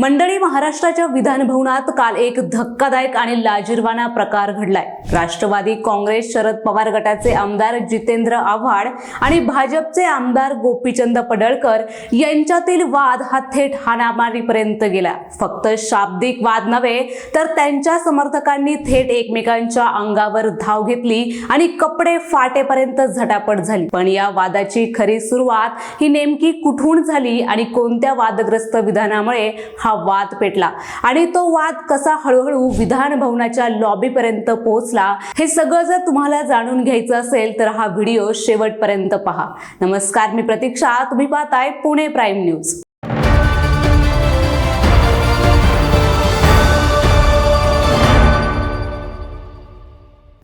मंडळी महाराष्ट्राच्या विधानभवनात काल एक धक्कादायक आणि लाजिरवाना प्रकार घडलाय. राष्ट्रवादी काँग्रेस शरद पवार गटाचे आमदार जितेंद्र आव्हाड आणि भाजपचे आमदार गोपीचंद पडळकर यांच्यातील वाद हा थेट हाणामारीपर्यंत गेला. फक्त शाब्दिक वाद नव्हे तर त्यांच्या समर्थकांनी थेट एकमेकांच्या अंगावर धाव घेतली आणि कपडे फाटेपर्यंत झटापट झाली. पण या वादाची खरी सुरुवात ही नेमकी कुठून झाली आणि कोणत्या वादग्रस्त विधानामुळे हा वाद पेटला. आणि तो वाद कसा हळूहळू विधान भवनाच्या लॉबीपर्यंत पोहोचला हे सगळं जर तुम्हाला जाणून घ्यायचं असेल तर हा व्हिडिओ शेवटपर्यंत पहा. नमस्कार मी प्रतीक्षा. तुम्ही पाहताय Pune prime news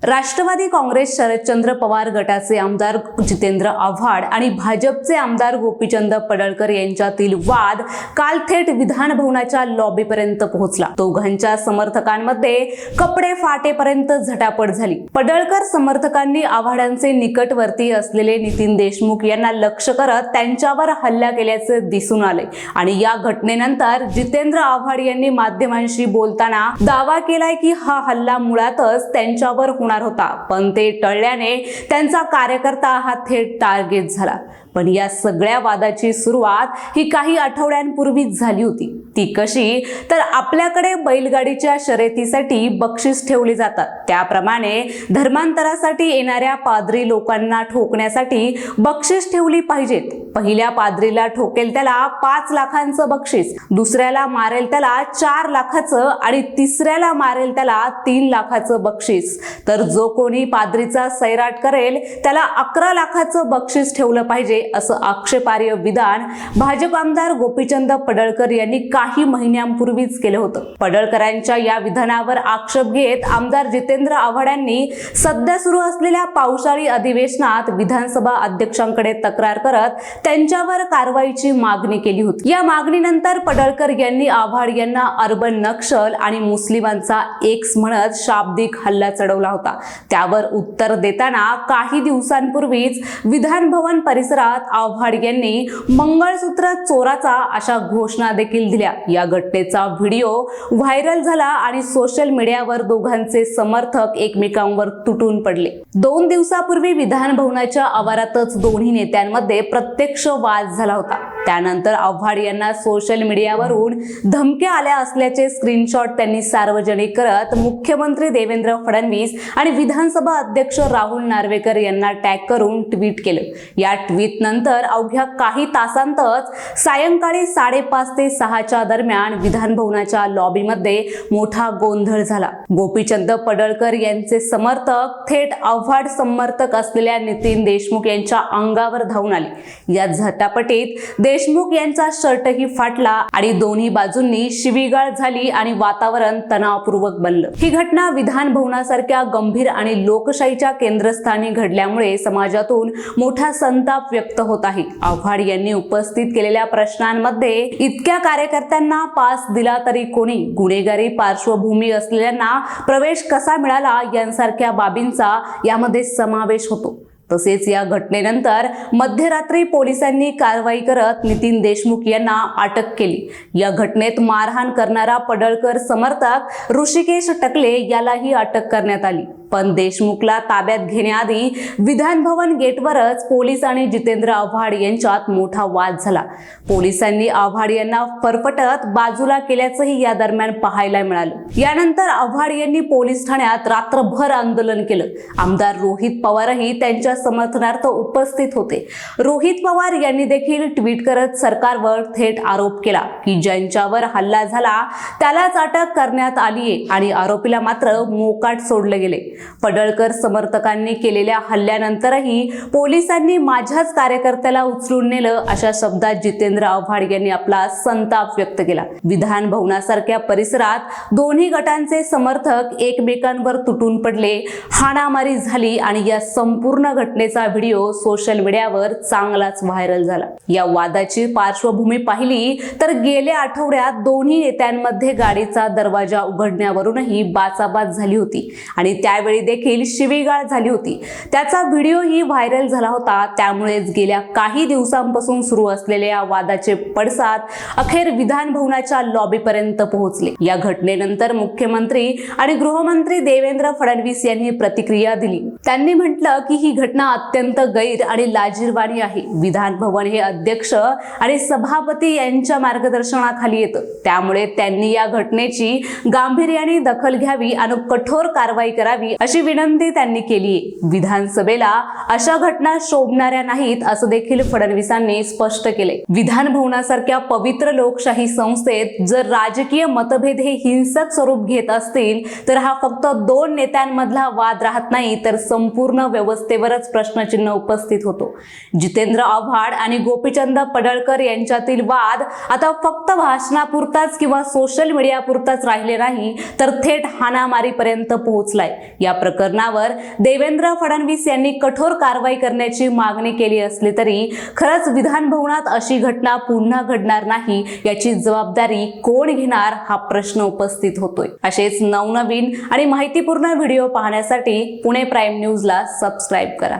Rashtravadi Congress Sharadchandra Pawar गटाचे आमदार जितेंद्र आव्हाड आणि भाजपचे आमदार गोपीचंद पडळकर यांच्यातील वाद काल थेट विधान भवनाच्या लॉबीपर्यंत पोहोचला. दोघांच्या समर्थकांमध्ये कपडे फाटेपर्यंत झटापट झाली. पडळकर समर्थकांनी आव्हाडांचे निकटवर्ती असलेले नितीन देशमुख यांना लक्ष करत त्यांच्यावर हल्ला केल्याचे दिसून आले. आणि या घटनेनंतर जितेंद्र आव्हाड यांनी माध्यमांशी बोलताना दावा केलाय की हा हल्ला मुळातच त्यांच्यावर होणार होता पण ते टळल्याने त्यांचा कार्यकर्ता हा थेट टार्गेट झाला. पण या सगळ्या वादाची सुरुवात ही काही आठवड्यांपूर्वीच झाली होती. ती कशी? तर आपल्याकडे बैलगाडीच्या शर्यतीसाठी बक्षीस ठेवली जातात. त्याप्रमाणे धर्मांतरासाठी येणाऱ्या पादरी लोकांना ठोकण्यासाठी बक्षीस ठेवली पाहिजेत. पहिल्या पादरीला ठोकेल त्याला पाच लाखांचं बक्षीस दुसऱ्याला मारेल त्याला चार लाखाचं आणि तिसऱ्याला मारेल त्याला तीन लाखाचं बक्षीस. तर जो कोणी पादरीचा सैराट करेल त्याला अकरा लाखाचं बक्षीस ठेवलं पाहिजे. असं आक्षेपार्ह विधान भाजप आमदार गोपीचंद पडळकर यांनी काही महिन्यांपूर्वीच केलं होतं. पडळकरांच्या या विधानावर आक्षेप घेत आमदार जितेंद्र आव्हाड यांनी सध्या सुरू असलेल्या पावसाळी अधिवेशनात विधानसभा अध्यक्षांकडे तक्रार करत त्यांच्यावर कारवाईची मागणी केली होती. या मागणीनंतर पडळकर यांनी आव्हाड यांना अर्बन नक्षल आणि मुस्लिमांचा एक्स म्हणत शाब्दिक हल्ला चढवला होता. त्यावर उत्तर देताना काही दिवसांपूर्वीच विधान भवन परिसरात आव्हाड यांनी मंगळसूत्र चोराचा अशा घोषणा देखील दिल्या. या घटनेचा व्हिडिओ व्हायरल झाला आणि सोशल मीडियावर दोघांचे समर्थक एकमेकांवर तुटून पडले. दोन दिवसापूर्वी विधान भवनाच्या आवारातच दोन्ही नेत्यांमध्ये प्रत्यक्ष वाद झाला होता. त्यानंतर आव्हाड यांना सोशल मीडियावरून धमक्या आल्या असल्याचे स्क्रीनशॉट त्यांनी सार्वजनिक करत मुख्यमंत्री देवेंद्र फडणवीस आणि विधानसभा अध्यक्ष राहुल नार्वेकर यांना टॅग करून ट्विट केलं. या ट्विट नंतर अवघ्या काही तासांतच सायंकाळी साडेपाच ते सहाच्या दरम्यान विधान भवनाच्या लॉबीमध्ये मोठा गोंधळ झाला. गोपीचंद पडळकर यांचे समर्थक थेट आव्हाड समर्थक असलेल्या नितीन देशमुख यांच्या अंगावर धावून आले. या झटापटीत देशमुख यांचा शर्टही फाटला आणि दोन्ही बाजूंनी शिवीगाळ झाली आणि वातावरण तणावपूर्वक बनलं. ही घटना विधान भवनासारख्या गंभीर आणि लोकशाहीच्या केंद्रस्थानी घडल्यामुळे समाजातून मोठा संताप व्यक्त होत आहे. आव्हाड यांनी उपस्थित केलेल्या प्रश्नांमध्ये इतक्या कार्यकर्त्यांना पास दिला तरी कोणी? गुन्हेगारी पार्श्वभूमी असलेल्यांना प्रवेश कसा मिळाला? यांसारख्या बाबींचा यामध्ये समावेश होतो. तसेच या घटनेनंतर मध्यरात्री पोलिसांनी कारवाई करत नितीन देशमुख यांना अटक केली. या घटनेत मारहाण करणारा पडळकर समर्थक ऋषिकेश टकले यालाही अटक करण्यात आली. पण देशमुखला ताब्यात घेण्याआधी विधानभवन गेटवरच पोलीस आणि जितेंद्र आव्हाड यांच्यात मोठा वाद झाला. पोलिसांनी आव्हाड यांना फरफटत बाजूला केल्याचंही या दरम्यान पाहायला मिळालं. यानंतर आव्हाड यांनी पोलीस ठाण्यात रात्रभर आंदोलन केलं. आमदार रोहित पवारही त्यांच्या समर्थनार्थ उपस्थित होते. रोहित पवार यांनी देखील ट्विट करत सरकारवर थेट आरोप केला की ज्यांच्यावर हल्ला झाला त्यालाच अटक करण्यात आलीये आणि आरोपीला मात्र मोकाट सोडले गेले. पडळकर समर्थकांनी केलेल्या हल्ल्यानंतरही पोलिसांनी माझ्याच कार्यकर्त्याला उचलून नेलं अशा शब्दात जितेंद्र आव्हाड यांनी आपला संताप व्यक्त केला. विधान भवनासारख्या परिसरात दोन्ही गटांचे समर्थक एकमेकांवर तुटून पडले हाणामारी झाली आणि या संपूर्ण घटनेचा व्हिडिओ सोशल मीडियावर चांगलाच व्हायरल झाला. या वादाची पार्श्वभूमी पाहिली तर गेल्या आठवड्यात दोन्ही नेत्यांमध्ये गाडीचा दरवाजा उघडण्यावरूनही बाचाबाच झाली होती आणि त्यावेळी त्यावेळी देखील शिवीगाळ झाली होती. त्याचा व्हिडिओही व्हायरल झाला होता. त्यामुळेच गेल्या काही दिवसांपासून सुरू असलेल्या या वादाचे पडसाद अखेर विधान भवनाच्या लॉबीपर्यंत पोहोचले. या घटनेनंतर मुख्यमंत्री आणि गृहमंत्री देवेंद्र फडणवीस यांनी प्रतिक्रिया दिली. त्यांनी म्हटलं की ही घटना अत्यंत गैर आणि लाजीरवाणी आहे. विधान भवन हे अध्यक्ष आणि सभापती यांच्या मार्गदर्शनाखाली येतं. त्यामुळे त्यांनी या घटनेची गांभीर्याने दखल घ्यावी आणि कठोर कारवाई करावी अशी विनंती त्यांनी केली. विधानसभेला अशा घटना शोभणाऱ्या नाहीत असं देखील फडणवीसांनी स्पष्ट केले. विधान भवनासारख्या पवित्र लोकशाही संस्थेत जर राजकीय मतभेद हे हिंसक स्वरूप घेत असतील तर हा फक्त दोन नेत्यांमधला वाद राहत नाही तर संपूर्ण व्यवस्थेवरच प्रश्नचिन्ह उपस्थित होतो. जितेंद्र आव्हाड आणि गोपीचंद पडळकर यांच्यातील वाद आता फक्त भाषणापुरताच किंवा सोशल मीडियापुरताच राहिले नाही तर थेट हाणामारीपर्यंत पोहोचलाय. या प्रकरणावर देवेंद्र फडणवीस यांनी कठोर कारवाई करण्याची मागणी केली असली तरी खरंच विधान भवनात अशी घटना पुन्हा घडणार नाही याची जबाबदारी कोण घेणार हा प्रश्न उपस्थित होतोय. असेच नवनवीन आणि माहितीपूर्ण व्हिडिओ पाहण्यासाठी पुणे प्राईम न्यूजला सबस्क्राईब करा.